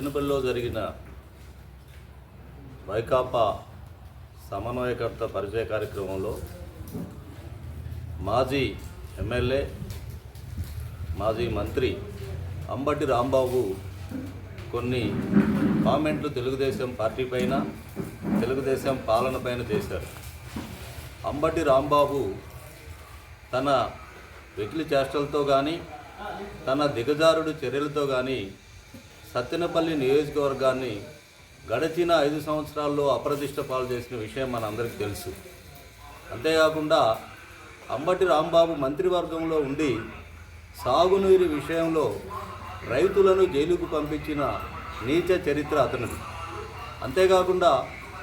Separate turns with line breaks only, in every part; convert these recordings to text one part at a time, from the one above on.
సత్తెనపల్లిలో జరిగిన వైకాపా సమన్వయకర్త పరిచయ కార్యక్రమంలో మాజీ ఎమ్మెల్యే మాజీ మంత్రి అంబటి రాంబాబు కొన్ని కామెంట్లు తెలుగుదేశం పార్టీ పైన తెలుగుదేశం పాలన పైన చేశారు. అంబటి రాంబాబు తన వెకిలి చేష్టలతో కానీ తన దిగజారుడు చర్యలతో కానీ సత్తెనపల్లి నియోజకవర్గాన్ని గడిచిన ఐదు సంవత్సరాల్లో అప్రతిష్ట పాలు చేసిన విషయం మనందరికీ తెలుసు. అంతేకాకుండా అంబటి రాంబాబు మంత్రివర్గంలో ఉండి సాగునీరు విషయంలో రైతులను జైలుకు పంపించిన నీచ చరిత్ర అతనిది. అంతేకాకుండా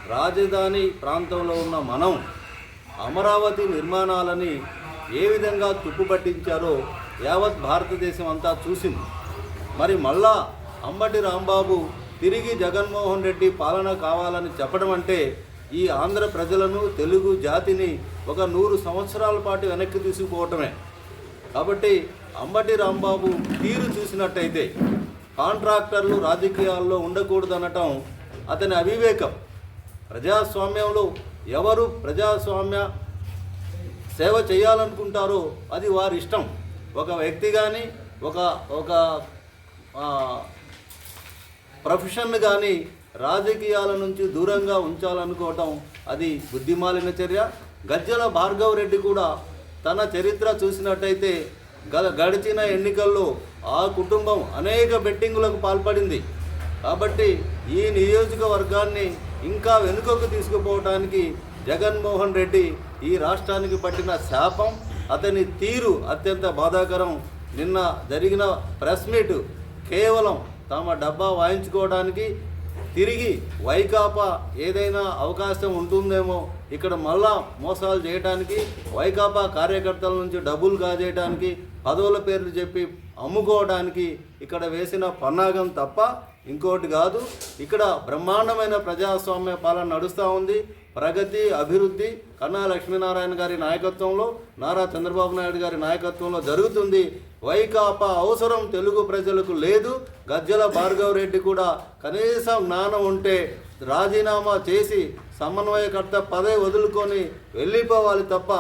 రాజధాని ప్రాంతంలో ఉన్న మనం అమరావతి నిర్మాణాలని ఏ విధంగా తుప్పుపట్టించారో యావత్ భారతదేశం అంతా చూసింది. మరి మళ్ళా అంబటి రాంబాబు తిరిగి జగన్మోహన్ రెడ్డి పాలన కావాలని చెప్పడం అంటే ఈ ఆంధ్ర ప్రజలను తెలుగు జాతిని ఒక నూరు సంవత్సరాల పాటు వెనక్కి తీసుకుపోవటమే. కాబట్టి అంబటి రాంబాబు తీరు చూసినట్టయితే కాంట్రాక్టర్లు రాజకీయాల్లో ఉండకూడదనటం అతని అవివేకం. ప్రజాస్వామ్యంలో ఎవరు ప్రజాస్వామ్య సేవ చేయాలనుకుంటారో అది వారి ఇష్టం ఒక వ్యక్తి కానీ ఒక ఒక ప్రొఫెషన్ కానీ రాజకీయాల నుంచి దూరంగా ఉంచాలనుకోవటం అది బుద్ధిమాలిన చర్య. గజ్జల భార్గవ్ రెడ్డి కూడా తన చరిత్ర చూసినట్టయితే గల గడిచిన ఎన్నికల్లో ఆ కుటుంబం అనేక బెట్టింగులకు పాల్పడింది. కాబట్టి ఈ నియోజకవర్గాన్ని ఇంకా వెనుకకు తీసుకుపోవటానికి జగన్మోహన్ రెడ్డి ఈ రాష్ట్రానికి పట్టిన శాపం అతని తీరు అత్యంత బాధాకరం. నిన్న జరిగిన ప్రెస్ మీట్ కేవలం తమ డబ్బా వాయించుకోవడానికి తిరిగి వైకాపా ఏదైనా అవకాశం ఉంటుందేమో ఇక్కడ మళ్ళా మోసాలు చేయడానికి వైకాపా కార్యకర్తల నుంచి డబ్బులు కాజేయడానికి పదవుల పేర్లు చెప్పి అమ్ముకోవడానికి ఇక్కడ వేసిన పన్నాగం తప్ప ఇంకోటి కాదు. ఇక్కడ బ్రహ్మాండమైన ప్రజాస్వామ్య పాలన నడుస్తూ ఉంది. ప్రగతి అభివృద్ధి కన్నా లక్ష్మీనారాయణ గారి నాయకత్వంలో నారా చంద్రబాబు నాయుడు గారి నాయకత్వంలో జరుగుతుంది. వైకాపా అవసరం తెలుగు ప్రజలకు లేదు. గజ్జల భార్గవ్ రెడ్డి కూడా కనీసం జ్ఞానం ఉంటే రాజీనామా చేసి సమన్వయకర్త పదవి వదులుకొని వెళ్ళిపోవాలి తప్ప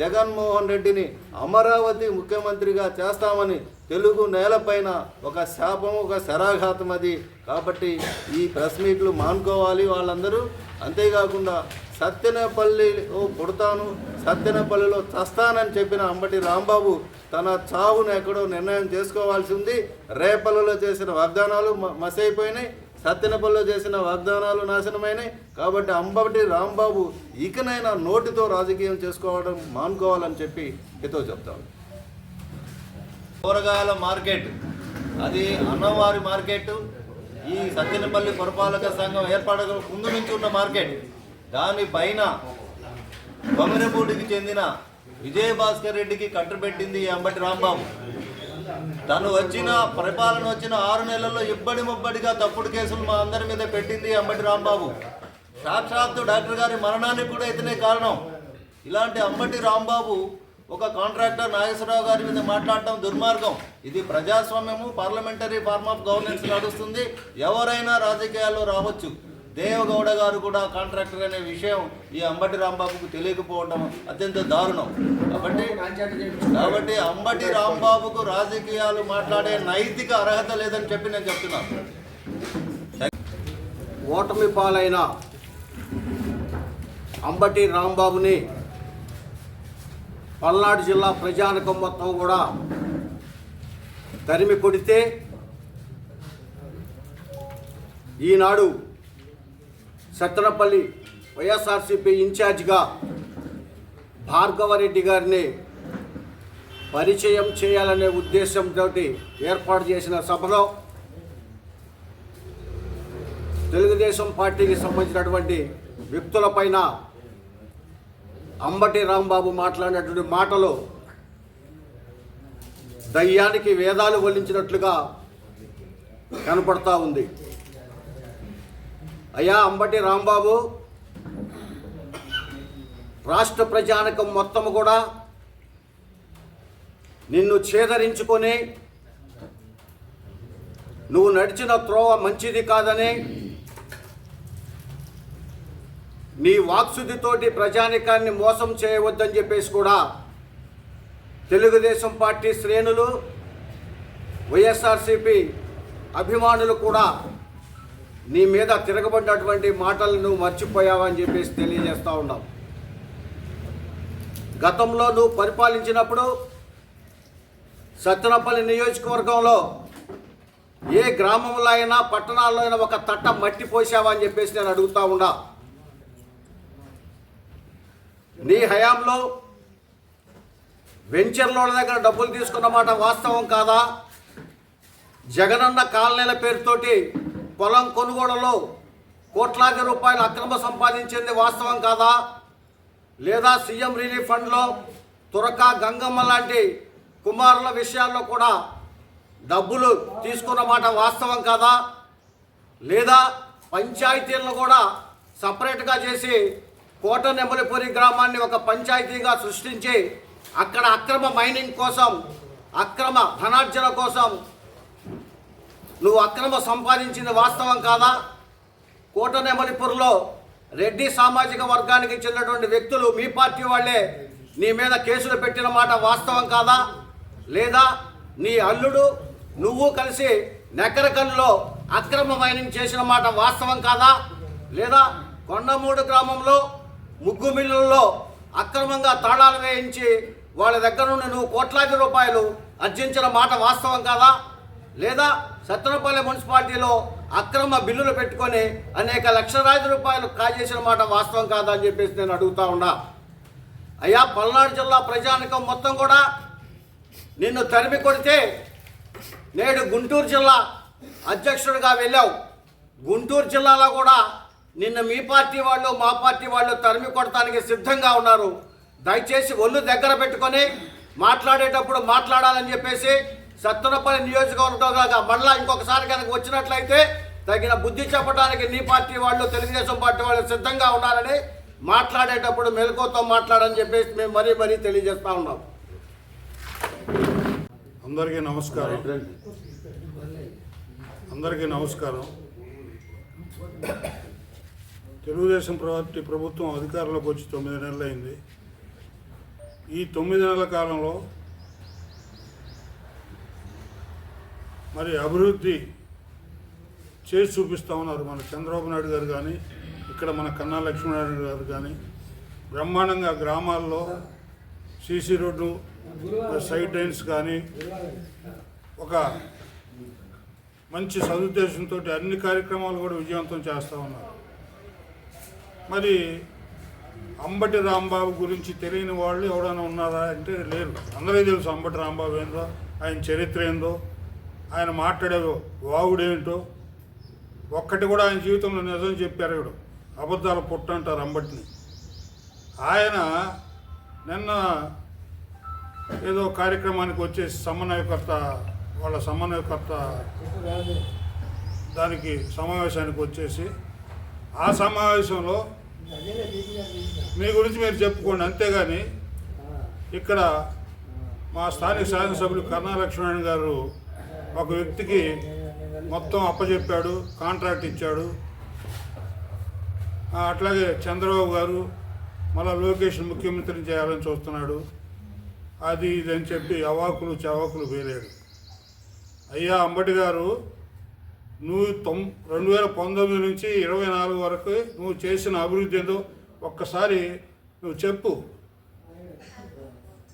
జగన్మోహన్ రెడ్డిని అమరావతి ముఖ్యమంత్రిగా చేస్తామని తెలుగు నేలపైన ఒక శాపం ఒక శరాఘాతం అది. కాబట్టి ఈ ప్రెస్ మీట్లు మానుకోవాలి వాళ్ళందరూ. అంతేకాకుండా సత్యనపల్లిలో పుడతాను సత్యనపల్లిలో చస్తానని చెప్పిన అంబటి రాంబాబు తన చావును ఎక్కడో నిర్ణయం చేసుకోవాల్సి ఉంది. రేపల్లలో చేసిన వాగ్దానాలు మ- మసైపోయినాయి. సత్యనపల్లిలో చేసిన వాగ్దానాలు నాశనమైనాయి. కాబట్టి అంబటి రాంబాబు ఇకనైనా నోటితో రాజకీయం చేసుకోవడం మానుకోవాలని చెప్పి ఇతో చెప్తాను కూరగాయల మార్కెట్. అది అన్నవారి మార్కెట్. ఈ సత్యనపల్లి పురపాలక సంఘం ఏర్పడక ముందు నుంచి ఉన్న మార్కెట్. దానిపైన కొమరపూడికి చెందిన విజయభాస్కర్ రెడ్డికి కట్టుబెట్టింది అంబటి రాంబాబు. తను వచ్చిన పరిపాలన వచ్చిన ఆరు నెలల్లో ఇబ్బడి ముబ్బడిగా తప్పుడు కేసులు మా అందరి మీద పెట్టింది అంబటి రాంబాబు. సాక్షాత్తు డాక్టర్ గారి మరణానికి కూడా ఇతనే కారణం. ఇలాంటి అంబటి రాంబాబు ఒక కాంట్రాక్టర్ నాగేశ్వరరావు గారి మీద మాట్లాడటం దుర్మార్గం. ఇది ప్రజాస్వామ్యము పార్లమెంటరీ ఫార్మ్ ఆఫ్ గవర్నెన్స్ నడుస్తుంది. ఎవరైనా రాజకీయాల్లో రావచ్చు. దేవగౌడ గారు కూడా కాంట్రాక్టర్ అనే విషయం ఈ అంబటి రాంబాబుకు తెలియకపోవడం అత్యంత దారుణం. కాబట్టి కాబట్టి అంబటి రాంబాబుకు రాజకీయాలు మాట్లాడే నైతిక అర్హత లేదని చెప్పి నేను చెప్తున్నాను.
ఓటమి పాలైన అంబటి రాంబాబుని పల్నాడు జిల్లా ప్రజానికం మొత్తం కూడా తరిమి కొడితే ఈనాడు సత్తనపల్లి వైఎస్ఆర్సీపీ ఇన్ఛార్జిగా భార్గవరెడ్డి గారిని పరిచయం చేయాలనే ఉద్దేశంతో ఏర్పాటు చేసిన సభలో తెలుగుదేశం పార్టీకి సంబంధించినటువంటి వ్యక్తులపైన అంబటి రాంబాబు మాట్లాడినటువంటి మాటలు దయ్యానికి వేదాలు వల్లించినట్లుగా కనపడతా ఉంది. అయ్యా అంబటి రాంబాబు రాష్ట్ర ప్రజానికం మొత్తం కూడా నిన్ను ఛేదరించుకొని నువ్వు నడిచిన త్రోవ మంచిది కాదని నీ వాక్సుదితోటి ప్రజానికాన్ని మోసం చేయవద్దని చెప్పేసి కూడా తెలుగుదేశం పార్టీ శ్రేణులు వైఎస్ఆర్సిపి అభిమానులు కూడా నీ మీద తిరగబడ్డటువంటి మాటలు నువ్వు మర్చిపోయావని చెప్పేసి తెలియజేస్తూ ఉన్నావు. గతంలో నువ్వు పరిపాలించినప్పుడు సత్తెనపల్లి నియోజకవర్గంలో ఏ గ్రామంలో అయినా పట్టణాల్లో అయినా ఒక తట్ట మట్టి పోసావా అని చెప్పేసి నేను అడుగుతా ఉన్నా. నీ హయాంలో వెంచర్లోల దగ్గర డబ్బులు తీసుకున్న మాట వాస్తవం కాదా? జగనన్న కాలనీల పేరుతోటి పొలం కొనుగోలులో కోట్లాది రూపాయలు అక్రమ సంపాదించింది వాస్తవం కాదా? లేదా సీఎం రిలీఫ్ ఫండ్లో తురక గంగమ్మ లాంటి కుమారుల విషయాల్లో కూడా డబ్బులు తీసుకున్న మాట వాస్తవం కాదా? లేదా పంచాయతీలను కూడా సపరేట్గా చేసి కోట నెమ్మలిపురి గ్రామాన్ని ఒక పంచాయతీగా సృష్టించి అక్కడ అక్రమ మైనింగ్ కోసం అక్రమ ధనార్జన కోసం నువ్వు అక్రమ సంపాదించింది వాస్తవం కాదా? కోట నెమలిపూర్లో రెడ్డి సామాజిక వర్గానికి చెందినటువంటి వ్యక్తులు మీ పార్టీ వాళ్ళే నీ మీద కేసులు పెట్టిన మాట వాస్తవం కాదా? లేదా నీ అల్లుడు నువ్వు కలిసి నెక్కరకల్లో అక్రమ మైనింగ్ చేసిన మాట వాస్తవం కాదా? లేదా కొండమూడు గ్రామంలో ముగ్గు మిల్లుల్లో అక్రమంగా తాళాలు వేయించి వాళ్ళ దగ్గర నుండి నువ్వు కోట్లాది రూపాయలు అర్జించిన మాట వాస్తవం కాదా? లేదా సత్తనపల్లి మున్సిపాలిటీలో అక్రమ బిల్లులు పెట్టుకొని అనేక లక్షలాది రూపాయలు కాజేసిన మాట వాస్తవం కాదని చెప్పేసి నేను అడుగుతా ఉన్నా. అయ్యా పల్నాడు జిల్లా ప్రజానికం మొత్తం కూడా నిన్ను తరిమి కొడితే నేడు గుంటూరు జిల్లా అధ్యక్షుడిగా వెళ్ళావు. గుంటూరు జిల్లాలో కూడా నిన్న మీ పార్టీ వాళ్ళు మా పార్టీ వాళ్ళు తరిమి కొడటానికి సిద్ధంగా ఉన్నారు. దయచేసి ఒళ్ళు దగ్గర పెట్టుకొని మాట్లాడేటప్పుడు మాట్లాడాలని చెప్పేసి సత్తనపల్లి నియోజకవర్గంగా మళ్ళా ఇంకొకసారి కనుక వచ్చినట్లయితే తగిన బుద్ధి చెప్పడానికి నీ పార్టీ వాళ్ళు తెలుగుదేశం పార్టీ వాళ్ళు సిద్ధంగా ఉన్నారని మాట్లాడేటప్పుడు మెలకువతో మాట్లాడని చెప్పేసి మేము మరీ మరీ తెలియజేస్తా ఉన్నాం.
అందరికీ నమస్కారం. అందరికీ నమస్కారం. తెలుగుదేశం పార్టీ ప్రభుత్వం అధికారంలోకి వచ్చి తొమ్మిది నెలలైంది. ఈ తొమ్మిది నెలల కాలంలో మరి అభివృద్ధి చేసి చూపిస్తూ ఉన్నారు మన చంద్రబాబు నాయుడు గారు కానీ ఇక్కడ మన కన్నా లక్ష్మీనారాయణ గారు కానీ. బ్రహ్మాండంగా గ్రామాల్లో సీసీ రోడ్లు సైడ్ లైన్స్ కానీ ఒక మంచి సదుద్దేశంతో అన్ని కార్యక్రమాలు కూడా విజయవంతం చేస్తూ ఉన్నారు. మరి అంబటి రాంబాబు గురించి తెలియని వాళ్ళు ఎవరైనా ఉన్నారా అంటే లేరు. అందరికీ తెలుసు అంబటి రాంబాబు ఏందో ఆయన చరిత్ర ఏందో. ఆయన మాట్లాడే వాగుడేమిటో ఒక్కటి కూడా ఆయన జీవితంలో నిజం చెప్పారు ఇప్పుడు అబద్ధాల పుట్ట అంటారు అంబటిని. ఆయన నిన్న ఏదో కార్యక్రమానికి వచ్చేసి సమన్వయకర్త వాళ్ళ సమన్వయకర్త దానికి సమావేశానికి వచ్చేసి ఆ సమావేశంలో మీ గురించి మీరు చెప్పుకోండి. అంతేగాని ఇక్కడ మా స్థానిక శాసనసభ్యులు కర్ణాలక్ష్మణ్ గారు ఒక వ్యక్తికి మొత్తం అప్పచెప్పాడు కాంట్రాక్ట్ ఇచ్చాడు. అట్లాగే చంద్రబాబు గారు మళ్ళా లోకేష్ ముఖ్యమంత్రిని చేయాలని చూస్తున్నాడు. అది ఇది అని చెప్పి అవాకులు చవాకులు వేరాడు అయ్యా అంబటి గారు నువ్వు తొం రెండు వేల పంతొమ్మిది నుంచి ఇరవై నాలుగు వరకు నువ్వు చేసిన అభివృద్ధి ఏదో ఒక్కసారి నువ్వు చెప్పు.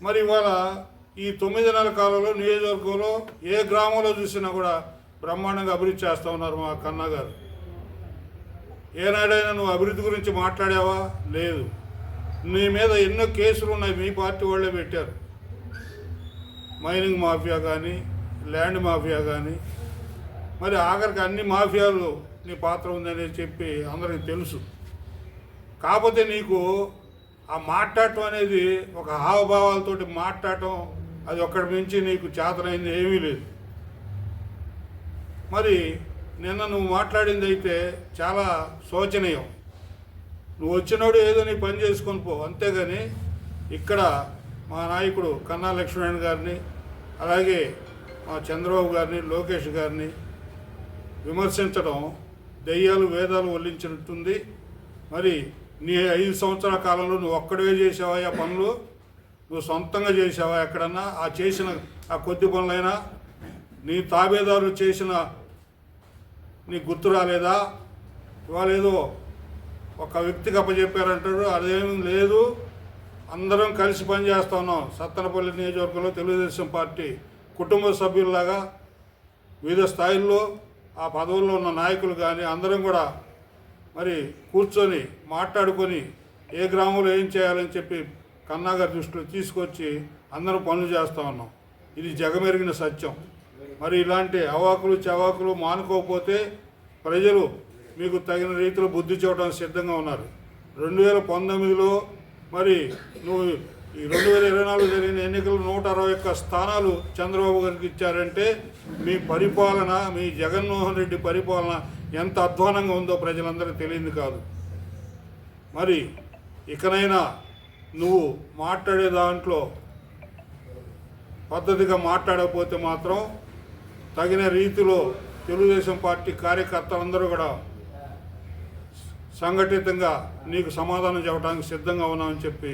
మరి ఇవాళ ఈ తొమ్మిది నెలల కాలంలో నియోజకవర్గంలో ఏ గ్రామంలో చూసినా కూడా బ్రహ్మాండంగా అభివృద్ధి చేస్తూ ఉన్నారు మా కన్నా గారు. ఏనాడైనా నువ్వు అభివృద్ధి గురించి మాట్లాడావా? లేదు. నీ మీద ఎన్నో కేసులు ఉన్నాయి. మీ పార్టీ వాళ్ళే పెట్టారు. మైనింగ్ మాఫియా కానీ ల్యాండ్ మాఫియా కానీ మరి ఆఖరికి అన్ని మాఫియాలు నీ పాత్ర ఉందని చెప్పి అందరికీ తెలుసు. కాకపోతే నీకు ఆ మాట్లాడటం అనేది ఒక హావభావాలతోటి మాట్లాడటం అది ఒక్కడి మించి నీకు చేతనైంది ఏమీ లేదు. మరి నిన్న నువ్వు మాట్లాడింది అయితే చాలా శోచనీయం. నువ్వు వచ్చినోడు ఏదో నీ పని చేసుకొని పో అంతేగాని ఇక్కడ మా నాయకుడు కన్నా లక్ష్మణ్ గారిని అలాగే మా చంద్రబాబు గారిని లోకేష్ గారిని విమర్శించడం దెయ్యాలు వేదాలు వల్లించినట్టుంది. మరి నీ ఐదు సంవత్సరాల కాలంలో నువ్వు ఒక్కడివే చేసావా ఆ పనులు? నువ్వు సొంతంగా చేసావా ఎక్కడన్నా? ఆ చేసిన ఆ కొద్ది పనులైనా నీ తాబేదారు చేసిన నీకు గుర్తు రాలేదా? ఇవాళ ఏదో ఒక వ్యక్తికి అప్పచెప్పారంటారు అదేమీ లేదు. అందరం కలిసి పనిచేస్తా ఉన్నాం సత్తనపల్లి నియోజకవర్గంలో తెలుగుదేశం పార్టీ కుటుంబ సభ్యుల్లాగా వివిధ స్థాయిల్లో ఆ పదవుల్లో ఉన్న నాయకులు కానీ అందరం కూడా మరి కూర్చొని మాట్లాడుకొని ఏ గ్రామంలో ఏం చేయాలని చెప్పి కన్నాగారి దృష్టిలో తీసుకొచ్చి అందరం పనులు చేస్తూ ఉన్నాం. ఇది జగమెరిగిన సత్యం. మరి ఇలాంటి అవాకులు చవాకులు మానుకోకపోతే ప్రజలు మీకు తగిన రీతిలో బుద్ధి చూడడానికి సిద్ధంగా ఉన్నారు. రెండు వేల పంతొమ్మిదిలో మరి నువ్వు ఈ రెండు వేల ఇరవై నాలుగు జరిగిన ఎన్నికలు నూట అరవై ఒక్క స్థానాలు చంద్రబాబు గారికి ఇచ్చారంటే మీ పరిపాలన మీ జగన్మోహన్ రెడ్డి పరిపాలన ఎంత అధ్వానంగా ఉందో ప్రజలందరికీ తెలియదు కాదు. మరి ఇకనైనా నువ్వు మాట్లాడే దాంట్లో పద్ధతిగా మాట్లాడకపోతే మాత్రం తగిన రీతిలో తెలుగుదేశం పార్టీ కార్యకర్తలందరూ కూడా సంఘటితంగా నీకు సమాధానం చెప్పడానికి సిద్ధంగా ఉన్నామని చెప్పి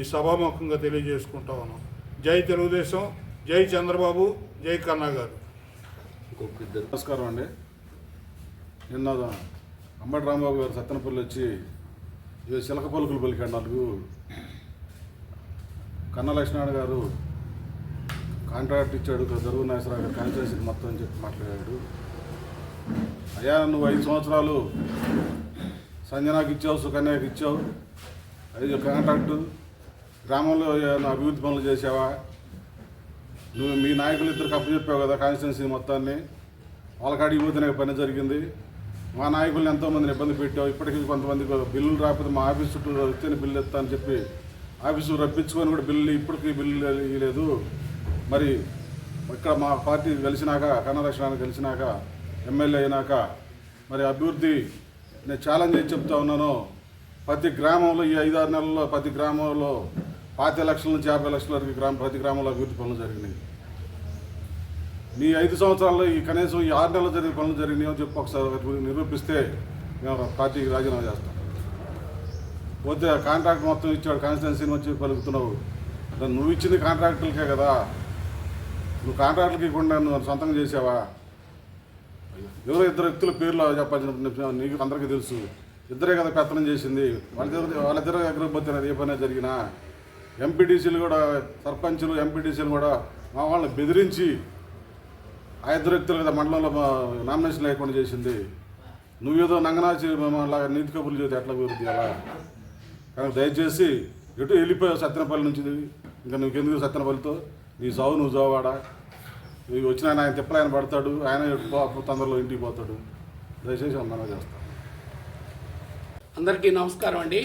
ఈ సభాముఖంగా తెలియజేసుకుంటా ఉన్నాం. జై తెలుగుదేశం జై చంద్రబాబు జై కన్నా గారు
నమస్కారం అండి. నిన్న అంబటి రాంబాబు గారు సత్తనపల్లి వచ్చి చిలక పలుకులు పలికాడు నాలుగు. కన్న లక్ష్మణ గారు కాంట్రాక్ట్ ఇచ్చాడు దరువు నాగేశ్వరరావు గారు కాన్స్టిట్యూషన్ మొత్తం అని చెప్పి మాట్లాడాడు. అయ్యా నువ్వు ఐదు సంవత్సరాలు సంజనాకి ఇచ్చావు సుకన్యకి ఇచ్చావు. ఐదు కాంట్రాక్టు. గ్రామంలో ఏమైనా అభివృద్ధి పనులు చేసావా నువ్వు మీ నాయకులు ఇద్దరికి అప్పచెప్పావు కదా కాన్స్టిట్యున్సీ మొత్తాన్ని. వాళ్ళకాడికి పోతే నాకు పని జరిగింది. మా నాయకులు ఎంతోమందిని ఇబ్బంది పెట్టావు ఇప్పటికీ కొంతమంది బిల్లులు రాకపోతే మా ఆఫీస్ చుట్టూ వచ్చే బిల్లు ఎత్తా అని చెప్పి ఆఫీసు రప్పించుకొని కూడా బిల్లు ఇప్పటికీ బిల్లు ఇవ్వలేదు. మరి ఇక్కడ మా పార్టీ కలిసినాక కన్నరక్షణాన్ని కలిసినాక ఎమ్మెల్యే అయినాక మరి అభివృద్ధి నేను ఛాలెంజ్ చేసి చెప్తా ఉన్నాను ప్రతి గ్రామంలో ఈ ఐదారు నెలల్లో ప్రతి గ్రామంలో పాతి లక్షల నుంచి యాభై లక్షల వరకు గ్రామ ప్రతి గ్రామంలో అభివృద్ధి పనులు జరిగినాయి. నీ ఐదు సంవత్సరాల్లో ఈ కనీసం ఈ ఆరు నెలలు జరిగిన పనులు జరిగినాయో చెప్పి ఒకసారి నిరూపిస్తే మేము పార్టీకి రాజీనామా చేస్తాం. పోతే కాంట్రాక్ట్ మొత్తం ఇచ్చాడు కాన్స్టిట్యున్సీని వచ్చి పలుకుతున్నావు. దాన్ని నువ్వు ఇచ్చింది కాంట్రాక్టులకే కదా. నువ్వు కాంట్రాక్టులకి ఇవ్వకుండా నువ్వు సొంతంగా చేసావా? ఎవరో ఇద్దరు వ్యక్తుల పేర్లు చెప్పాల్సిన నీకు అందరికీ తెలుసు. ఇద్దరే కదా పెత్తనం చేసింది. వాళ్ళిద్దరు వాళ్ళిద్దరు ఎగరకపోతే ఏ పని జరిగినా. ఎంపీటీసీలు కూడా సర్పంచులు ఎంపీటీసీలు కూడా మా వాళ్ళని బెదిరించి ఆ ఇద్దరు వ్యక్తులు కదా మండలంలో నామినేషన్ లేకుండా చేసింది. నువ్వేదో నంగనాచి లాగా నీతి కబుర్లు చేస్తే ఎట్లా అభివృద్ధి అలా? కనుక దయచేసి ఎటు వెళ్ళిపోయావు సత్యనపల్లి నుంచి? ఇంకా నువ్వు సత్యనపల్లితో? నీ సావు నువ్వు చావాడా ఇవి వచ్చిన ఆయన ఆయన తిప్పలు ఆయన పడతాడు ఆయన తొందరలో ఇంటికి పోతాడు. దయచేసి అందరూ చేస్తాం.
అందరికీ నమస్కారం అండి.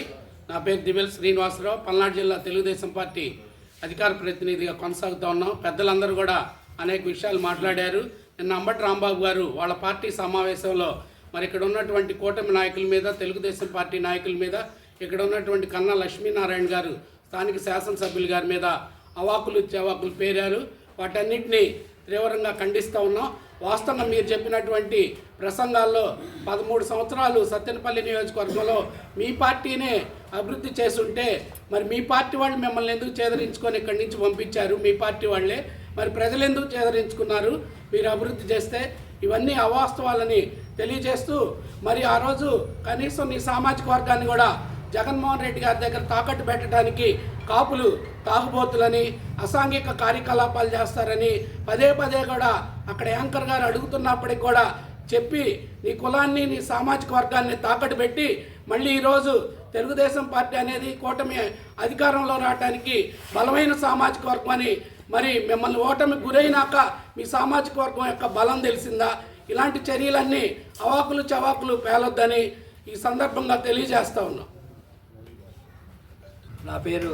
నా పేరు దివెల్ శ్రీనివాసరావు. పల్నాడు జిల్లా తెలుగుదేశం పార్టీ అధికార ప్రతినిధిగా కొనసాగుతూ ఉన్నాం. పెద్దలందరూ కూడా అనేక విషయాలు మాట్లాడారు. నిన్న అంబటి రాంబాబు గారు వాళ్ళ పార్టీ సమావేశంలో మరి ఇక్కడ ఉన్నటువంటి కూటమి నాయకుల మీద తెలుగుదేశం పార్టీ నాయకుల మీద ఇక్కడ ఉన్నటువంటి కన్నా లక్ష్మీనారాయణ గారు స్థానిక శాసనసభ్యుల గారి మీద అవాకులు చవాకులు పేరారు. వాటన్నిటిని తీవ్రంగా ఖండిస్తూ ఉన్నాం. వాస్తవంగా మీరు చెప్పినటువంటి ప్రసంగాల్లో పదమూడు సంవత్సరాలు సత్యనపల్లి నియోజకవర్గంలో మీ పార్టీనే అభివృద్ధి చేసుంటే మరి మీ పార్టీ వాళ్ళు మిమ్మల్ని ఎందుకు చేదరించుకొని ఇక్కడి నుంచి పంపించారు? మీ పార్టీ వాళ్ళే. మరి ప్రజలు ఎందుకు చేదరించుకున్నారు? మీరు అభివృద్ధి చేస్తే ఇవన్నీ అవాస్తవాలని తెలియజేస్తూ మరి ఆ రోజు కనీసం ఈ సామాజిక వర్గాన్ని కూడా జగన్మోహన్ రెడ్డి గారి దగ్గర తాకట్టు పెట్టడానికి కాపులు తాగుబోతులని అసాంఘిక కార్యకలాపాలు చేస్తారని పదే పదే కూడా అక్కడ యాంకర్ గారు అడుగుతున్నప్పటికి కూడా చెప్పి నీ కులాన్ని నీ సామాజిక వర్గాన్ని తాకట్టు పెట్టి మళ్ళీ ఈరోజు తెలుగుదేశం పార్టీ అనేది కూటమి అధికారంలో రావడానికి బలమైన సామాజిక వర్గం అని మరి మిమ్మల్ని ఓటమి గురైనాక మీ సామాజిక వర్గం యొక్క బలం తెలిసిందా? ఇలాంటి చర్యలన్నీ అవాకులు చవాకులు పేలొద్దని ఈ సందర్భంగా తెలియజేస్తా ఉన్నాం.
నా పేరు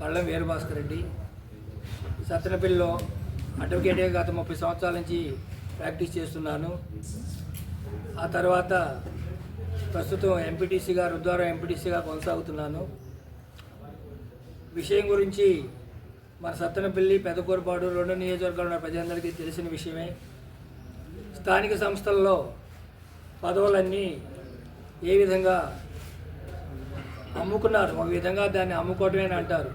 కళ్ళం వీరభాస్కర్ రెడ్డి. సత్రపల్లిలో అడ్వకేట్గా గత ముప్పై సంవత్సరాల నుంచి ప్రాక్టీస్ చేస్తున్నాను. ఆ తర్వాత ప్రస్తుతం ఎంపీటీసీగా రుద్వారం ఎంపీటీసీగా కొనసాగుతున్నాను. విషయం గురించి మన సత్తెనపల్లి పెదకూరపాడు రెండు నియోజకవర్గాల ప్రజలందరికీ తెలిసిన విషయమే. స్థానిక సంస్థల్లో పదవులన్నీ ఏ విధంగా అమ్ముకున్నారు? ఒక విధంగా దాన్ని అమ్ముకోవటమే అని అంటారు.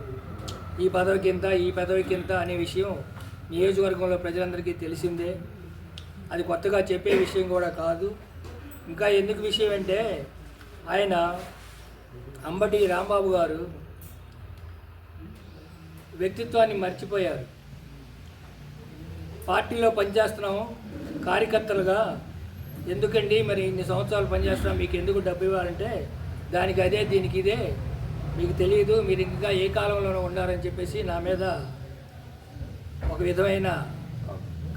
ఈ పదవికి ఇంత ఈ పదవికి ఇంత అనే విషయం నియోజకవర్గంలో ప్రజలందరికీ తెలిసిందే. అది కొత్తగా చెప్పే విషయం కూడా కాదు. ఇంకా ఎందుకు విషయం అంటే ఆయన అంబటి రాంబాబు గారు వ్యక్తిత్వాన్ని మర్చిపోయారు. పార్టీలో పనిచేస్తున్నాము కార్యకర్తలుగా. ఎందుకండి మరి ఇన్ని సంవత్సరాలు పనిచేస్తున్నాం మీకు ఎందుకు డబ్బు ఇవ్వాలంటే? దానికి అదే దీనికి ఇదే. మీకు తెలియదు మీరు ఇంకా ఏ కాలంలోనూ ఉన్నారని చెప్పేసి నా మీద ఒక విధమైన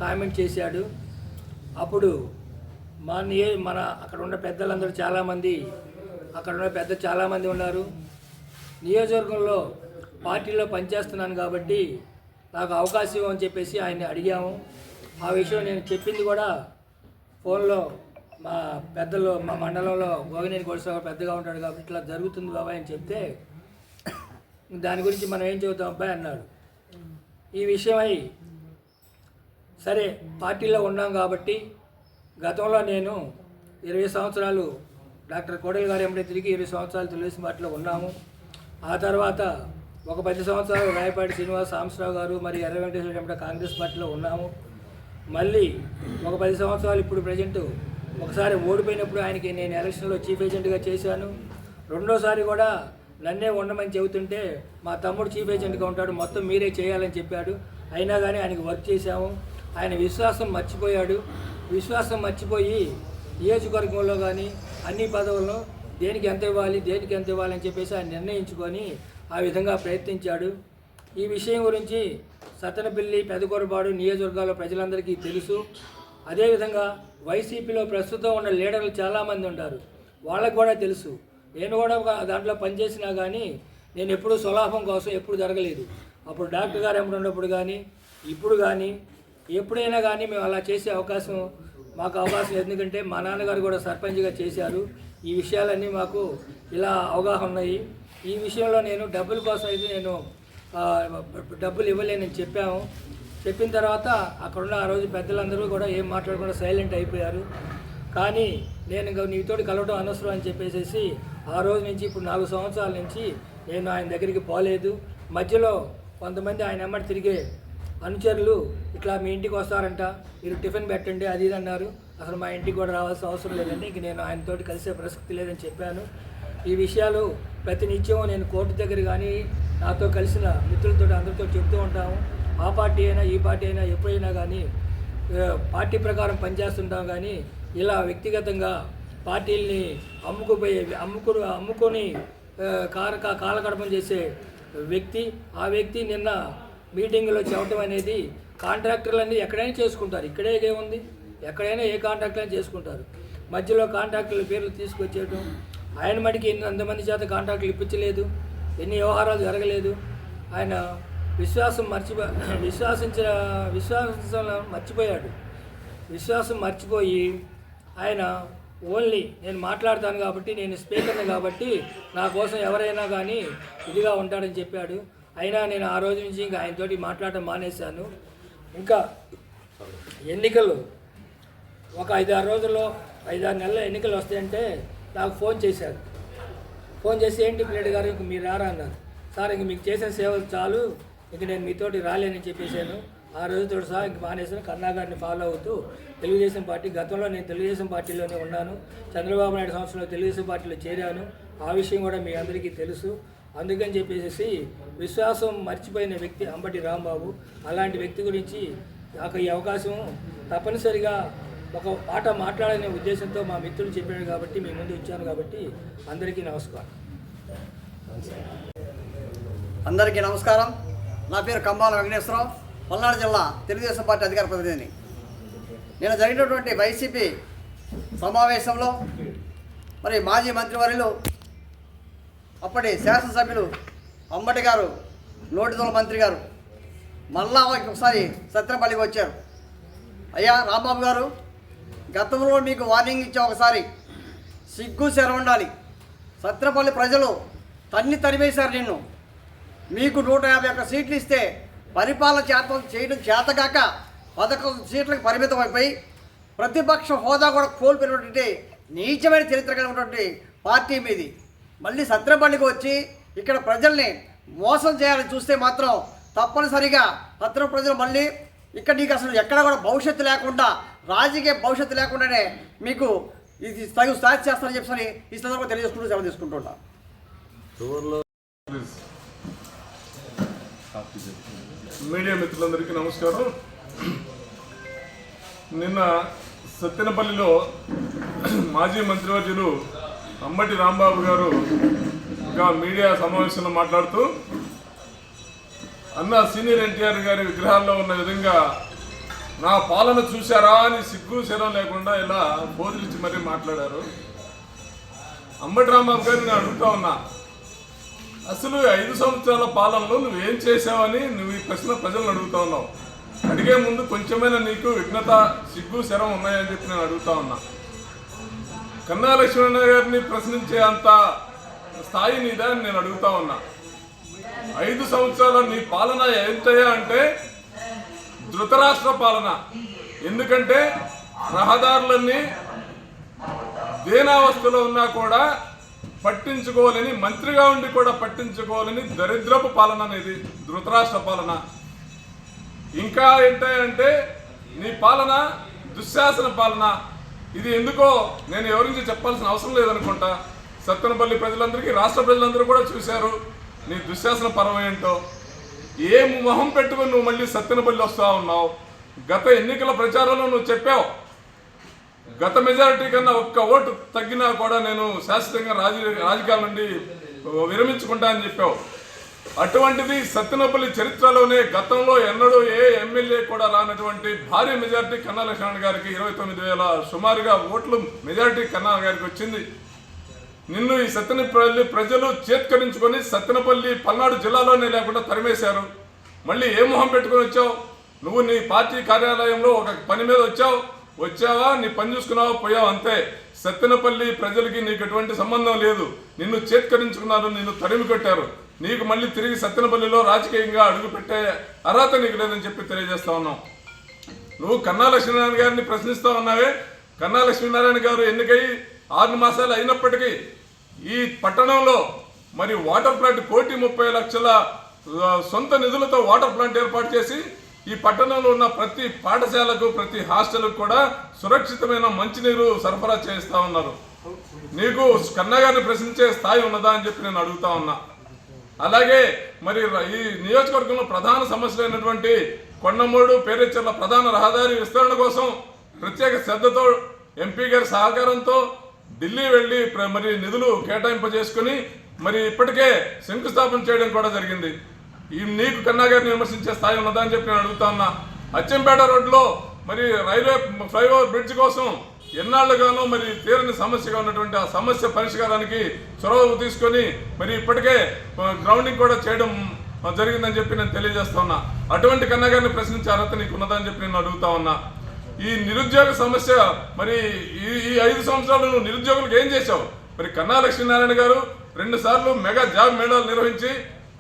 కామెంట్ చేశాడు. అప్పుడు మా నియో మన అక్కడ ఉన్న పెద్దలందరూ చాలామంది అక్కడ ఉన్న పెద్ద చాలామంది ఉన్నారు. నియోజకవర్గంలో పార్టీలో పనిచేస్తున్నాను కాబట్టి నాకు అవకాశం ఇవ్వని చెప్పేసి ఆయన్ని అడిగాము. ఆ విషయం నేను చెప్పింది కూడా ఫోన్లో మా పెద్దలు మా మండలంలో గోగినేని కొడుసాగ పెద్దగా ఉంటాడు కాబట్టి ఇట్లా జరుగుతుంది బాబాయ్ అని చెప్తే దాని గురించి మనం ఏం చెబుతాం అబ్బాయి అన్నాడు. ఈ విషయమై సరే పార్టీలో ఉన్నాం కాబట్టి గతంలో నేను ఇరవై సంవత్సరాలు డాక్టర్ కోడలి గారు ఎప్పుడే తిరిగి ఇరవై సంవత్సరాలు తెలుగుదేశం పార్టీలో ఉన్నాము. ఆ తర్వాత ఒక పది సంవత్సరాలు రాయపాటి శ్రీనివాస్ సాంబశ్రావు గారు మరి ఎర్ర వెంకటేశ్వర ఎమ్మడే కాంగ్రెస్ పార్టీలో ఉన్నాము. మళ్ళీ ఒక పది సంవత్సరాలు ఇప్పుడు ప్రజెంట్ ఒకసారి ఓడిపోయినప్పుడు ఆయనకి నేను ఎలక్షన్లో చీఫ్ ఏజెంట్గా చేశాను. రెండోసారి కూడా నన్నే ఉండమని చెబుతుంటే మా తమ్ముడు చీఫ్ ఏజెంట్గా ఉంటాడు మొత్తం మీరే చేయాలని చెప్పాడు. అయినా కానీ ఆయనకి వర్క్ చేశాము. ఆయన విశ్వాసం మర్చిపోయాడు. విశ్వాసం మర్చిపోయి నియోజకవర్గంలో కానీ అన్ని పదవుల్లో దేనికి ఎంత ఇవ్వాలి దేనికి ఎంత ఇవ్వాలి అని చెప్పేసి ఆయన నిర్ణయించుకొని ఆ విధంగా ప్రయత్నించాడు. ఈ విషయం గురించి సత్తనపల్లి పెదకొరపాడు నియోజకవర్గాల ప్రజలందరికీ తెలుసు. అదేవిధంగా వైసీపీలో ప్రస్తుతం ఉన్న లీడర్లు చాలామంది ఉంటారు వాళ్ళకు కూడా తెలుసు. నేను కూడా దాంట్లో పనిచేసినా కానీ నేను ఎప్పుడూ స్వలాభం కోసం ఎప్పుడు జరగలేదు. అప్పుడు డాక్టర్ గారు ఎప్పుడు ఉన్నప్పుడు కానీ ఇప్పుడు కానీ ఎప్పుడైనా కానీ మేము అలా చేసే అవకాశం మాకు అవకాశం ఎందుకంటే మా నాన్నగారు కూడా సర్పంచ్గా చేశారు. ఈ విషయాలన్నీ మాకు ఇలా అవగాహన ఉన్నాయి. ఈ విషయంలో నేను డబ్బుల కోసం అయితే నేను డబ్బులు ఇవ్వలేనని చెప్పాము. చెప్పిన తర్వాత అక్కడున్న ఆ రోజు పెద్దలందరూ కూడా ఏం మాట్లాడకుండా సైలెంట్ అయిపోయారు. కానీ నేను ఇంకా నీతోటి కలవడం అనవసరం అని చెప్పేసి ఆ రోజు నుంచి ఇప్పుడు నాలుగు సంవత్సరాల నుంచి నేను ఆయన దగ్గరికి పోలేదు. మధ్యలో కొంతమంది ఆయన ఎమ్మటి తిరిగే అనుచరులు ఇట్లా మీ ఇంటికి వస్తారంట మీరు టిఫిన్ పెట్టండి అది ఇది అన్నారు. అసలు మా ఇంటికి కూడా రావాల్సిన అవసరం లేదండి ఇంక నేను ఆయనతోటి కలిసే ప్రసక్తి లేదని చెప్పాను. ఈ విషయాలు ప్రతి నిత్యం నేను కోర్టు దగ్గర కానీ నాతో కలిసిన మిత్రులతో అందరితో చెప్తూ ఉంటాము. ఆ పార్టీ అయినా ఈ పార్టీ అయినా ఎప్పుడైనా కానీ పార్టీ ప్రకారం పనిచేస్తుంటాం కానీ ఇలా వ్యక్తిగతంగా పార్టీల్ని అమ్ముకుపోయే అమ్ముకు అమ్ముకొని కారక కాలగడపం చేసే వ్యక్తి ఆ వ్యక్తి నిన్న మీటింగ్లో చెప్పడం అనేది కాంట్రాక్టర్లన్నీ ఎక్కడైనా చేసుకుంటారు. ఇక్కడే ఏముంది? ఎక్కడైనా ఏ కాంట్రాక్టర్ చేసుకుంటారు. మధ్యలో కాంట్రాక్టర్ల పేర్లు తీసుకొచ్చేయడం ఆయన మటుకి ఎన్ని అంతమంది చేత కాంట్రాక్ట్లు ఇప్పించలేదు ఎన్ని వ్యవహారాలు జరగలేదు. ఆయన విశ్వాసం మర్చిపో విశ్వాసించిన విశ్వాసం మర్చిపోయాడు. విశ్వాసం మర్చిపోయి ఆయన ఓన్లీ నేను మాట్లాడతాను కాబట్టి నేను స్పీకర్ని కాబట్టి నా కోసం ఎవరైనా కానీ ఇదిగా ఉంటాడని చెప్పాడు. అయినా నేను ఆ రోజు నుంచి ఇంకా ఆయనతోటి మాట్లాడటం మానేశాను. ఇంకా ఎన్నికలు ఒక ఐదారు రోజుల్లో ఐదారు నెలల ఎన్నికలు వస్తాయంటే నాకు ఫోన్ చేశారు. ఫోన్ చేసి ఏంటి ప్లేట్ గారు ఇంక మీరు రారా అన్నారు. సార్ ఇంక మీకు చేసిన సేవలు చాలు. ఇంక నేను మీతోటి రాలేనని చెప్పేశాను. ఆ రోజుతో సహా ఇంక మానేసాను కన్నా గారిని ఫాలో అవుతూ తెలుగుదేశం పార్టీ గతంలో నేను తెలుగుదేశం పార్టీలోనే ఉన్నాను. చంద్రబాబు నాయుడు సంవత్సరంలో తెలుగుదేశం పార్టీలో చేరాను. ఆ విషయం కూడా మీ అందరికీ తెలుసు. అందుకని చెప్పేసి విశ్వాసం మర్చిపోయిన వ్యక్తి అంబటి రాంబాబు. అలాంటి వ్యక్తి గురించి నాకు ఈ అవకాశం తప్పనిసరిగా ఒక మాట మాట్లాడనే ఉద్దేశంతో మా మిత్రులు చెప్పాడు కాబట్టి మీ ముందు ఇచ్చాను కాబట్టి అందరికీ నమస్కారం.
అందరికీ నమస్కారం. నా పేరు కంబాల వెంకటేశ్వరరావు పల్నాడు జిల్లా తెలుగుదేశం పార్టీ అధికార ప్రతినిధిని. నేను జరిగినటువంటి వైసీపీ సమావేశంలో మరి మాజీ మంత్రివర్యులు అప్పటి శాసనసభ్యులు అంబటి గారు నోటిదొల మంత్రి గారు మళ్ళా ఒకసారి సత్యనపల్లికి వచ్చారు. అయ్యా రాంబాబు గారు గతంలో మీకు వార్నింగ్ ఇచ్చా ఒకసారి. సిగ్గు శర ఉండాలి. సత్రపల్లి ప్రజలు తన్ని తరివేశారు నిన్ను. మీకు నూట యాభై ఒక్క సీట్లు ఇస్తే పరిపాలన చేత చేయడం చేతగాక పదకొండు సీట్లకు పరిమితం అయిపోయి ప్రతిపక్ష హోదా కూడా కోల్పోయినటువంటి నీచమైన చరిత్ర కలిగినటువంటి పార్టీ మీది. మళ్ళీ సత్రపల్లికి వచ్చి ఇక్కడ ప్రజల్ని మోసం చేయాలని చూస్తే మాత్రం తప్పనిసరిగా సత్ర ప్రజలు మళ్ళీ ఇక్కడ నీకు అసలు ఎక్కడ కూడా భవిష్యత్తు లేకుండా రాజకీయ భవిష్యత్తు లేకుండానే మీకు ఇది తగు స్థాయి చేస్తారని చెప్పని ఈ సందర్భంగా తెలియజేసుకుంటూ సెలవు తీసుకుంటున్నాను
మీడియా మిత్రులందరికీ నమస్కారం. నిన్న సత్తెనపల్లిలో మాజీ మంత్రివర్యులు అంబటి రాంబాబు గారు ఒక మీడియా సమావేశంలో మాట్లాడుతూ అన్న సీనియర్ ఎన్టీఆర్ గారి విగ్రహాల్లో ఉన్న విధంగా నా పాలన చూశారా అని సిగ్గు శరం లేకుండా ఇలా బోధించి మరీ మాట్లాడారు. అంబటి రాంబాబు నేను అడుగుతా ఉన్నా అసలు ఐదు సంవత్సరాల పాలనలో నువ్వేం చేసావని నువ్వు ఈ ప్రశ్న ప్రజలను అడుగుతా ఉన్నావు. అడిగే ముందు కొంచెమైనా నీకు విఘ్నత సిగ్గు శరం ఉన్నాయని చెప్పి నేను అడుగుతా ఉన్నా. కన్నా లక్ష్మణ గారిని ప్రశ్నించే అంత స్థాయి నీదా అని నేను అడుగుతా ఉన్నా. ఐదు సంవత్సరాల నీ పాలన ఏంటయ్యా అంటే ధృతరాష్ట్ర పాలన. ఎందుకంటే రహదారులన్నీ దేనావస్థలో ఉన్నా కూడా పట్టించుకోవాలని మంత్రిగా ఉండి కూడా పట్టించుకోవాలని దరిద్రపు పాలన అనేది ధృతరాష్ట్ర పాలన. ఇంకా ఏంటంటే నీ పాలన దుశ్శాసన పాలన. ఇది ఎందుకో నేను ఎవరించి చెప్పాల్సిన అవసరం లేదనుకుంటా. సత్తెనపల్లి ప్రజలందరికీ రాష్ట్ర ప్రజలందరూ కూడా చూశారు నీ దుశ్శాసన పరం ఏంటో. ఏ మొహం పెట్టుకుని నువ్వు మళ్ళీ సత్యనబల్లి వస్తూ ఉన్నావు? గత ఎన్నికల ప్రచారంలో నువ్వు చెప్పావు. గత మెజారిటీ కన్నా ఒక్క ఓటు తగ్గినా కూడా నేను శాశ్వతంగా రాజ రాజకీయాల నుండి విరమించుకుంటా అని చెప్పావు. అటువంటిది సత్తెనపల్లి చరిత్రలోనే గతంలో ఎన్నడూ ఏ ఎమ్మెల్యే కూడా రానటువంటి భారీ మెజారిటీ కన్నా లక్ష్మణ్ గారికి ఇరవై తొమ్మిది వేల సుమారుగా ఓట్లు మెజారిటీ కన్నా గారికి వచ్చింది. నిన్ను ఈ సత్తెనపల్లి ప్రజలు చేత్కరించుకొని సత్తెనపల్లి పల్నాడు జిల్లాలోనే లేకుండా తరిమేశారు. మళ్ళీ ఏ మొహం పెట్టుకొని వచ్చావు? నువ్వు నీ పార్టీ కార్యాలయంలో ఒక పని మీద వచ్చావు. వచ్చావా? నీ పని చూసుకున్నావా? పోయావు? అంతే. సత్తెనపల్లి ప్రజలకి నీకు ఎటువంటి సంబంధం లేదు. నిన్ను చేత్కరించుకున్నారు నిన్ను తరిమి కొట్టారు. నీకు మళ్ళీ తిరిగి సత్తెనపల్లిలో రాజకీయంగా అడుగు పెట్టే అర్హత నీకు లేదని చెప్పి తెలియజేస్తా ఉన్నాం. నువ్వు కన్నా లక్ష్మీనారాయణ గారిని ప్రశ్నిస్తా ఉన్నావే. కన్నా లక్ష్మీనారాయణ గారు ఎన్నికై ఆరు మాసాలు అయినప్పటికీ ఈ పట్టణంలో మరి వాటర్ ప్లాంట్ కోటి ముప్పై లక్షల సొంత నిధులతో వాటర్ ప్లాంట్ ఏర్పాటు చేసి ఈ పట్టణంలో ఉన్న ప్రతి పాఠశాలకు ప్రతి హాస్టల్కు కూడా సురక్షితమైన మంచినీరు సరఫరా చేస్తూ ఉన్నారు. నీకు కన్నగారిని ప్రశ్నించే స్థాయి ఉన్నదా అని చెప్పి నేను అడుగుతా ఉన్నా. అలాగే మరి ఈ నియోజకవర్గంలో ప్రధాన సమస్యలైనటువంటి కొండమూడు పేరెచ్చర్ల ప్రధాన రహదారి విస్తరణ కోసం ప్రత్యేక శ్రద్ధతో ఎంపీ గారి సహకారంతో ఢిల్లీ వెళ్ళి ప్ర- మరి నిధులు కేటాయింపజేసుకుని మరి ఇప్పటికే శంకుస్థాపన చేయడం కూడా జరిగింది. ఈ నీకు కన్నా గారిని విమర్శించే స్థాయి ఉన్నదా అని చెప్పి నేను అడుగుతా ఉన్నా. అచ్చంపేట రోడ్లో మరి రైల్వే ఫ్లైఓవర్ బ్రిడ్జ్ కోసం ఎన్నాళ్ళుగానో మరి తీరని సమస్యగా ఉన్నటువంటి ఆ సమస్య పరిష్కారానికి చొరవ తీసుకొని మరి ఇప్పటికే గ్రౌండింగ్ కూడా చేయడం జరిగిందని చెప్పి నేను తెలియజేస్తా ఉన్నా. అటువంటి కన్నా గారిని ప్రశ్నించే అర్హత నీకు ఉన్నదని చెప్పి నేను అడుగుతా ఉన్నా. ఈ నిరుద్యోగ సమస్య మరి ఈ ఈ ఐదు సంవత్సరాలు నువ్వు నిరుద్యోగులకు ఏం చేశావు? మరి కన్నా లక్ష్మీనారాయణ గారు రెండు సార్లు మెగా జాబ్ మేళాలు నిర్వహించి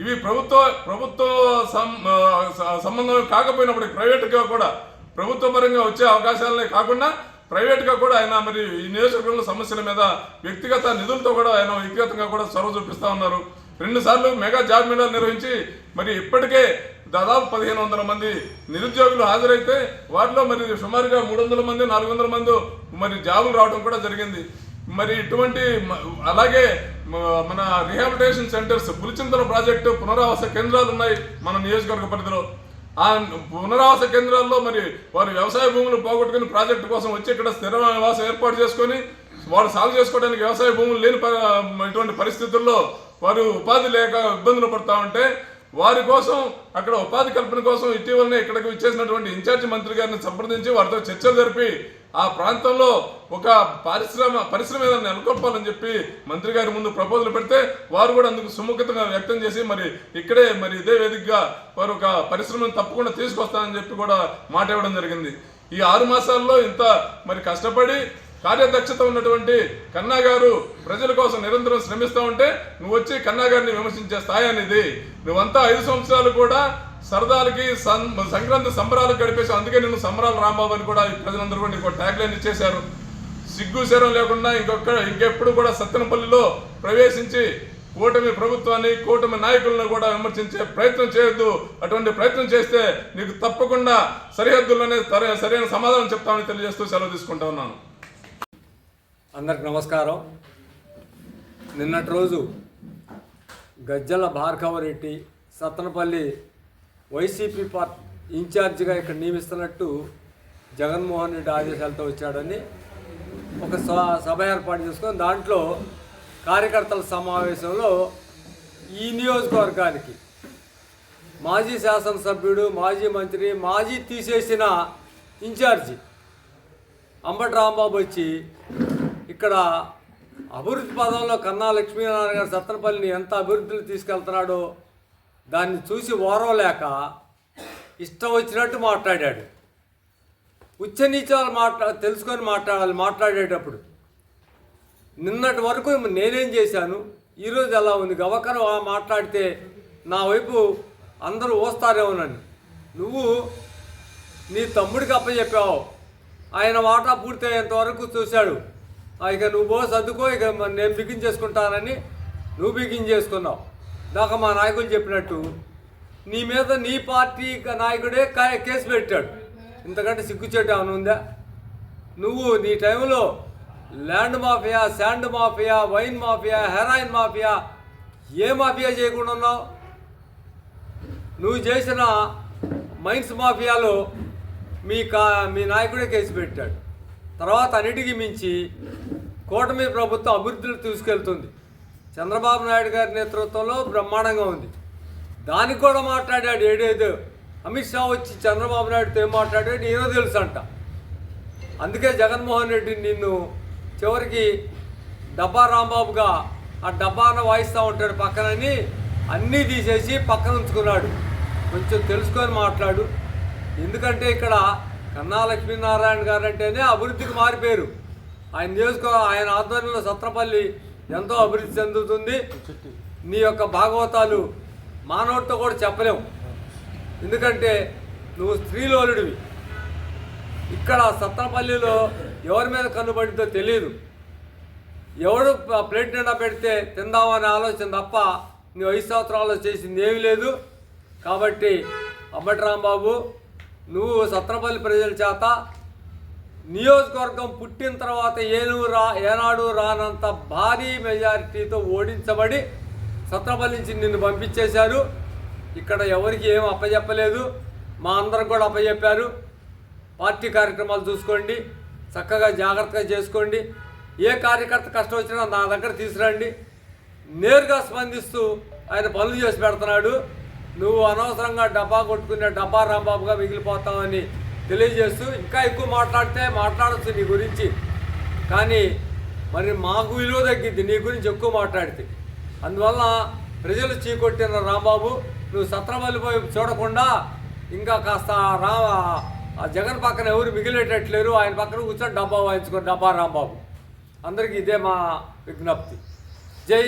ఇవి ప్రభుత్వ ప్రభుత్వ సం- సంబంధం కాకపోయినప్పుడు ప్రైవేట్గా కూడా ప్రభుత్వ పరంగా వచ్చే అవకాశాలనే కాకుండా ప్రైవేట్గా కూడా ఆయన మరి ఈ నియోజకవర్గంలో సమస్యల మీద వ్యక్తిగత నిధులతో కూడా ఆయన వ్యక్తిగతంగా కూడా చొరవ చూపిస్తా ఉన్నారు. రెండు సార్లు మెగా జాబ్ మేళాలు నిర్వహించి మరి ఇప్పటికే దాదాపు పదిహేను వందల మంది నిరుద్యోగులు హాజరైతే వాటిలో మరి సుమారుగా మూడు వందల మంది నాలుగు వందల మంది మరి జాబులు రావడం కూడా జరిగింది. మరి ఇటువంటి అలాగే మన రిహాబిలిటేషన్ సెంటర్స్ పులిచింతల ప్రాజెక్టు పునరావాస కేంద్రాలు ఉన్నాయి మన నియోజకవర్గ పరిధిలో. ఆ పునరావాస కేంద్రాల్లో మరి వారు వ్యవసాయ భూములు పోగొట్టుకుని ప్రాజెక్టు కోసం వచ్చి ఇక్కడ స్థిర నివాసం ఏర్పాటు చేసుకొని వారు సాగు చేసుకోవడానికి వ్యవసాయ భూములు లేని ప- ఇటువంటి పరిస్థితుల్లో వారు ఉపాధి లేక ఇబ్బందులు పడతా ఉంటే వారి కోసం అక్కడ ఉపాధి కల్పన కోసం ఇటీవలనే ఇక్కడికి వచ్చేసినటువంటి ఇన్ఛార్జి మంత్రి గారిని సంప్రదించి వారితో చర్చలు జరిపి ఆ ప్రాంతంలో ఒక పరిశ్రమ పరిశ్రమ ఏదైనా నెలకొల్పాలని చెప్పి మంత్రి గారి ముందు ప్రపోజల్ పెడితే వారు కూడా అందుకు సుముఖతగా వ్యక్తం చేసి మరి ఇక్కడే మరి ఇదే వేదికగా వారు ఒక పరిశ్రమను తప్పకుండా తీసుకొస్తానని చెప్పి కూడా మాట ఇవ్వడం జరిగింది. ఈ ఆరు మాసాల్లో ఇంత మరి కష్టపడి కార్యదక్షత ఉన్నటువంటి కన్నా గారు ప్రజల కోసం నిరంతరం శ్రమిస్తూ ఉంటే నువ్వు వచ్చి కన్నా గారిని విమర్శించే స్థాయి అనేది నువ్వంతా ఐదు సంవత్సరాలు కూడా సరదాలకి సం సంక్రాంతి సంబరాలు గడిపేసి అందుకే నేను సంబరాలు రాంబాబు అని కూడా ఈ ప్రజలందరూ కూడా నీకు ట్యాగ్లైన్ ఇచ్చేశారు. సిగ్గు శరం లేకుండా ఇంకొక ఇంకెప్పుడు కూడా సత్తెనపల్లిలో ప్రవేశించి కూటమి ప్రభుత్వాన్ని కూటమి నాయకులను కూడా విమర్శించే ప్రయత్నం చేయొద్దు. అటువంటి ప్రయత్నం చేస్తే నీకు తప్పకుండా సరిహద్దుల్లోనే సరైన సమాధానం చెప్తామని తెలియజేస్తూ సెలవు తీసుకుంటా ఉన్నాను.
అందరికి నమస్కారం. నిన్నటి రోజు గజ్జల భార్గవరెడ్డి సత్తనపల్లి వైసీపీ పార్టీ ఇన్ఛార్జిగా ఇక్కడ నియమిస్తున్నట్టు జగన్మోహన్ రెడ్డి ఆదేశాలతో వచ్చాడని ఒక స- సభ ఏర్పాటు చేసుకొని దాంట్లో కార్యకర్తల సమావేశంలో ఈ నియోజకవర్గానికి మాజీ శాసనసభ్యుడు మాజీ మంత్రి మాజీ తీసేసిన ఇన్ఛార్జి అంబటి రాంబాబు వచ్చి ఇక్కడ అభివృద్ధి పదంలో కన్నా లక్ష్మీనారాయణ గారు సత్తనపల్లిని ఎంత అభివృద్ధిని తీసుకెళ్తున్నాడో దాన్ని చూసి ఓరవలేక ఇష్టం వచ్చినట్టు మాట్లాడాడు. ఉచ్చనీచాలు మాట్లా తెలుసుకొని మాట్లాడాలి మాట్లాడేటప్పుడు. నిన్నటి వరకు నేనేం చేశాను? ఈరోజు ఎలా ఉంది? గవకన మాట్లాడితే నా వైపు అందరూ ఓస్తారేమోనని నువ్వు నీ తమ్ముడికి అప్పచెప్పావు. ఆయన వాటా పూర్తయ్యేంత వరకు చూశాడు. ఇక నువ్వు పో సర్దుకో ఇక నేను బిగిన్ చేసుకుంటానని నువ్వు బిగిన్ చేసుకున్నావు. దాకా మా నాయకులు చెప్పినట్టు నీ మీద నీ పార్టీ నాయకుడే కేసు పెట్టాడు. ఇంతకంటే సిగ్గుచేటు అని ఉందా? నువ్వు నీ టైంలో land mafia sand mafia wine mafia heroin mafia ఏ మాఫియా చేయకుండా ఉన్నావు? నువ్వు చేసిన మైన్స్ మాఫియాలో మీ కా మీ నాయకుడే కేసు పెట్టాడు. తర్వాత అన్నిటికీ మించి కూటమి ప్రభుత్వం అభివృద్ధిలో తీసుకెళ్తుంది. చంద్రబాబు నాయుడు గారి నేతృత్వంలో బ్రహ్మాండంగా ఉంది. దానికి కూడా మాట్లాడాడు ఏడేదో అమిత్ షా వచ్చి చంద్రబాబు నాయుడుతో ఏం మాట్లాడాడు ఏదో తెలుసు అంట అందుకే జగన్మోహన్ రెడ్డి నిన్ను చివరికి డబ్బా రాంబాబుగా ఆ డబ్బాను వాయిస్తూ ఉంటాడు పక్కనని అన్నీ తీసేసి పక్కన ఉంచుకున్నాడు. కొంచెం తెలుసుకొని మాట్లాడు. ఎందుకంటే ఇక్కడ కన్నా లక్ష్మీనారాయణ గారు అంటేనే అభివృద్ధికి మారిపోయారు. ఆయన నియోజక ఆయన ఆధ్వర్యంలో సత్రపల్లి ఎంతో అభివృద్ధి చెందుతుంది. నీ యొక్క భాగవతాలు మానవుడితో కూడా చెప్పలేము ఎందుకంటే నువ్వు స్త్రీలోలుడివి. ఇక్కడ సత్రపల్లిలో ఎవరి మీద కన్నుబడిందో తెలియదు ఎవడు ప్లేట్ నిండా పెడితే తిందామనే ఆలోచన తప్ప నీ ఐదు సంవత్సరాల్లో చేసింది ఏమీ లేదు. కాబట్టి అంబటి రాంబాబు నువ్వు సత్రపల్లి ప్రజల చేత నియోజకవర్గం పుట్టిన తర్వాత ఏను రా ఏనాడు రానంత భారీ మెజారిటీతో ఓడించబడి సత్రపల్లి నుంచి నిన్ను పంపించేశారు. ఇక్కడ ఎవరికి ఏం అప్పచెప్పలేదు మా అందరికి కూడా అప్పచెప్పారు పార్టీ కార్యక్రమాలు చూసుకోండి. చక్కగా జాగ్రత్తగా చేసుకోండి. ఏ కార్యకర్త కష్టం వచ్చినా నా దగ్గర తీసుకురండి. నేరుగా స్పందిస్తూ ఆయన పనులు చేసి పెడుతున్నాడు. నువ్వు అనవసరంగా డబ్బా కొట్టుకునే డబ్బా రాంబాబుగా మిగిలిపోతావని తెలియజేస్తూ ఇంకా ఎక్కువ మాట్లాడితే మాట్లాడచ్చు నీ గురించి. కానీ మరి మాకు విలువ తగ్గిద్ది నీ గురించి ఎక్కువ మాట్లాడితే. అందువల్ల ప్రజలు చీకొట్టిన రాంబాబు నువ్వు సత్రమల్లిపోయి చూడకుండా ఇంకా కాస్త రా ఆ జగన్ పక్కన ఎవరు మిగిలేటట్లేరు ఆయన పక్కన కూర్చొని డబ్బా వాయించుకో డబ్బా రాంబాబు. అందరికీ ఇదే మా విజ్ఞప్తి. జై